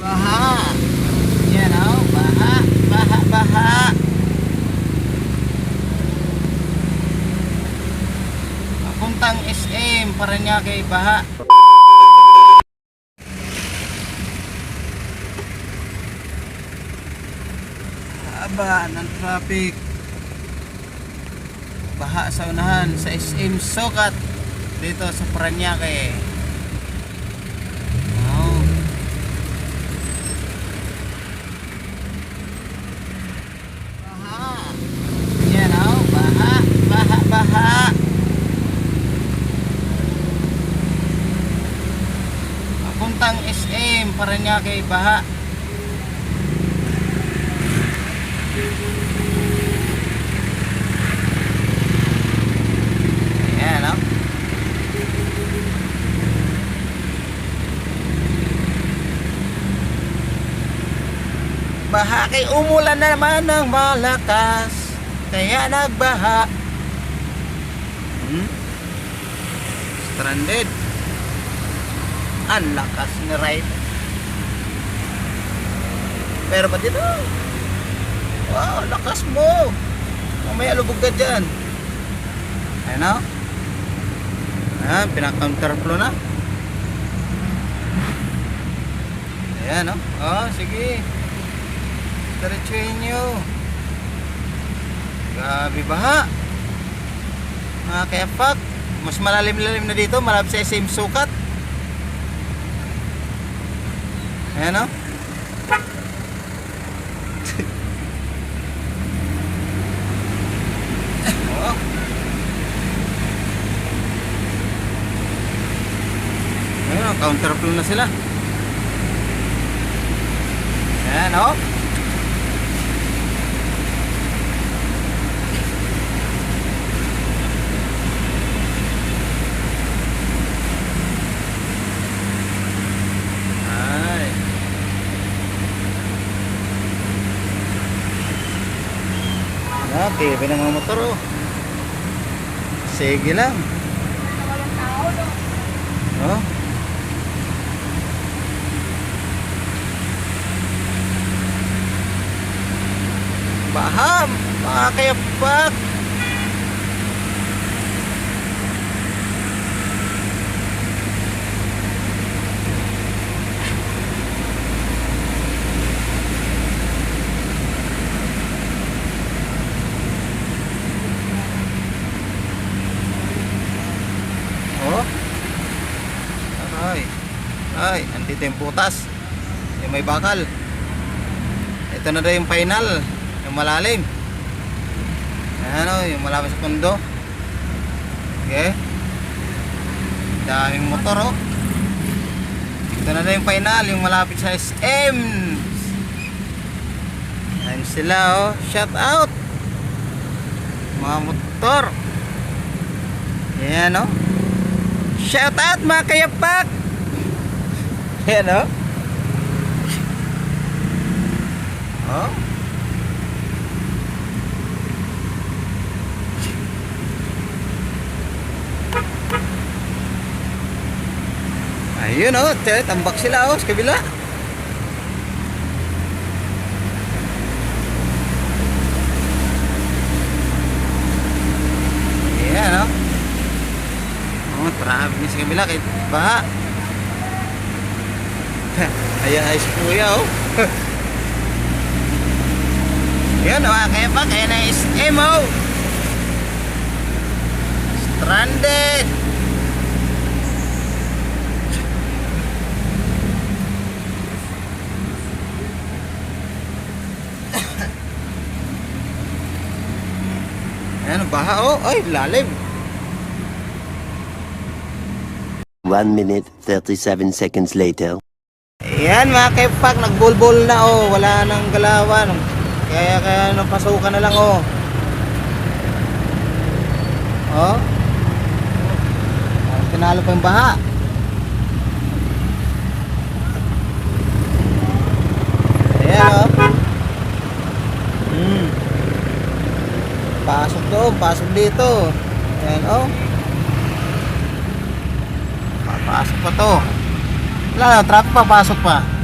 Baha. Yan o, baha, baha, baha. Papuntang SM, Paranaque, baha. Haba ng traffic. Baha sa unahan sa SM Sokat dito sa Paranaque. Wow. Baha. Yan o, baha, baha, baha. Papuntang SM, Paranaque, baha. Yan o. Baha kay umulan na naman ng malakas Kaya nagbaha hmm? Stranded Ang lakas ni ride Pero ba dito? Wow, lakas mo Mamaya lubog ka dyan Ayan o Ayan, pinaka-counterflow na Ayan o Oh, sige Diretsuhin nyo. Grabe baha. Mga kayapak. Mas malalim-lalim na dito. Malapit sa SM Sukat. Ayan o. oh. Ayan o. Counterflow na sila. Ayan o. Ay. Ah, TV ng mga motor oh. Sige lang. Oh. Baham, mga kayapak. Oh. Ay. Ay, andito yung putas. Yung may bakal. Ito na daw yung final. Yung malalim. Ano, yung malapit sa pundo. Okay. Daming motor oh. Ito na daw yung final. Yung malapit sa SM. Ayan sila oh. Shout out. Mga motor. Ayan oh. Shout out mga kayapak! Ayan o. Oh. Ayun o, oh, tambak sila o, sa kabila. Ayan o. Oh, traffic na sa kabila kahit baha. Ayan ay si kuya oh. Yan oh, kaya pa kaya na SM oh. Stranded. Ayan, baha oh. Ay, lalim. 1 minute 37 seconds later. Ayan mga kepak, nagbulbol na oh, wala nang galawan. Kaya kaya nang pasukan na lang oh. Oh. Parang Tinalo pa yung baha. Ayan oh. Hmm. Pasok doon, pasok dito. Ayan oh. Papasok pa to. Wala na, truck pa, pasok pa.